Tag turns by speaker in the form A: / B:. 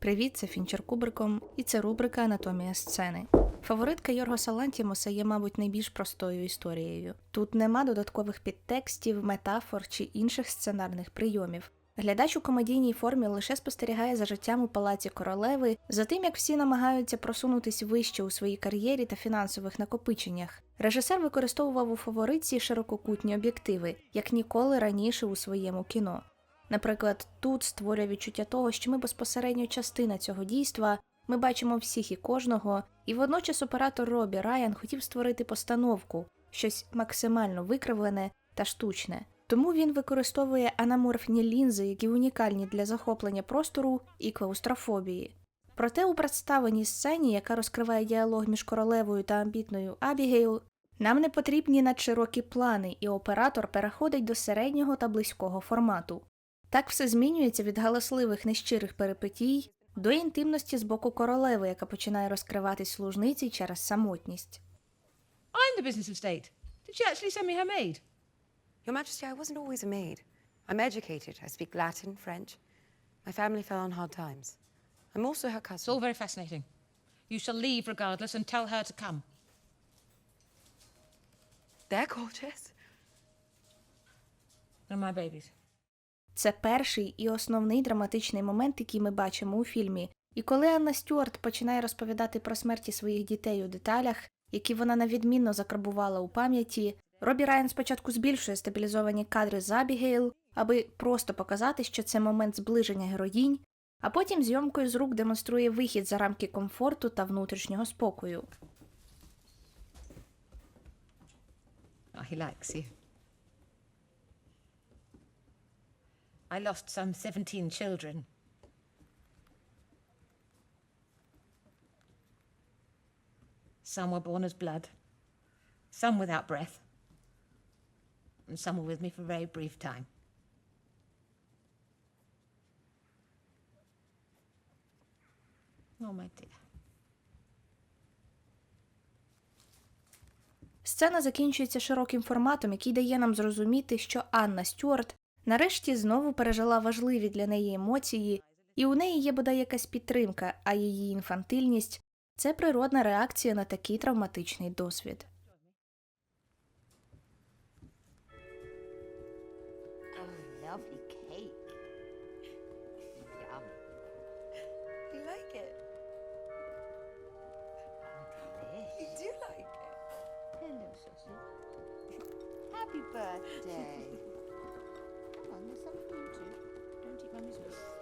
A: Привіт, це Фінчер Кубриком, і це рубрика Анатомія сцени. Фаворитка Йоргоса Лантімуса є, мабуть, найбільш простою історією. Тут нема додаткових підтекстів, метафор чи інших сценарних прийомів. Глядач у комедійній формі лише спостерігає за життям у палаці королеви, за тим, як всі намагаються просунутись вище у своїй кар'єрі та фінансових накопиченнях. Режисер використовував у фаворитці ширококутні об'єктиви, як ніколи раніше у своєму кіно. Наприклад, тут створює відчуття того, що ми безпосередньо частина цього дійства, ми бачимо всіх і кожного, і водночас оператор Робі Райан хотів створити постановку, щось максимально викривлене та штучне. Тому він використовує анаморфні лінзи, які унікальні для захоплення простору і клаустрофобії. Проте у представленій сцені, яка розкриває діалог між королевою та амбітною Абігейл, нам не потрібні надширокі плани, і оператор переходить до середнього та близького формату. Так все змінюється від галасливих нещирих перипетій до інтимності з боку королеви, яка починає розкриватись служниці через самотність.
B: I'm the business of state. Did she actually send me her maid?
C: Your Majesty, I wasn't always a maid. I'm educated. I speak Latin, French. My family fell on hard times. I'm also her cousin.
B: It's all very fascinating. You shall leave regardless and tell her to come.
C: They're gorgeous.
B: And my babies.
A: Це перший і основний драматичний момент, який ми бачимо у фільмі. І коли Анна Стюарт починає розповідати про смерті своїх дітей у деталях, які вона навідмінно закарбувала у пам'яті, Робі Райан спочатку збільшує стабілізовані кадри з Абігейл, аби просто показати, що це момент зближення героїнь, а потім зйомкою з рук демонструє вихід за рамки комфорту та внутрішнього спокою.
B: Oh, he likes you. I lost some 17 children. Some were born as blood, some without breath, and some were with me for a very brief time. Oh, my dear.
A: Сцена закінчується широким форматом, який дає нам зрозуміти, що Анна Стюарт нарешті знову пережила важливі для неї емоції, і у неї є бодай якась підтримка, а її інфантильність це природна реакція на такий травматичний досвід.
D: Happy birthday. something
C: you do.
D: Don't eat mummy's biscuits.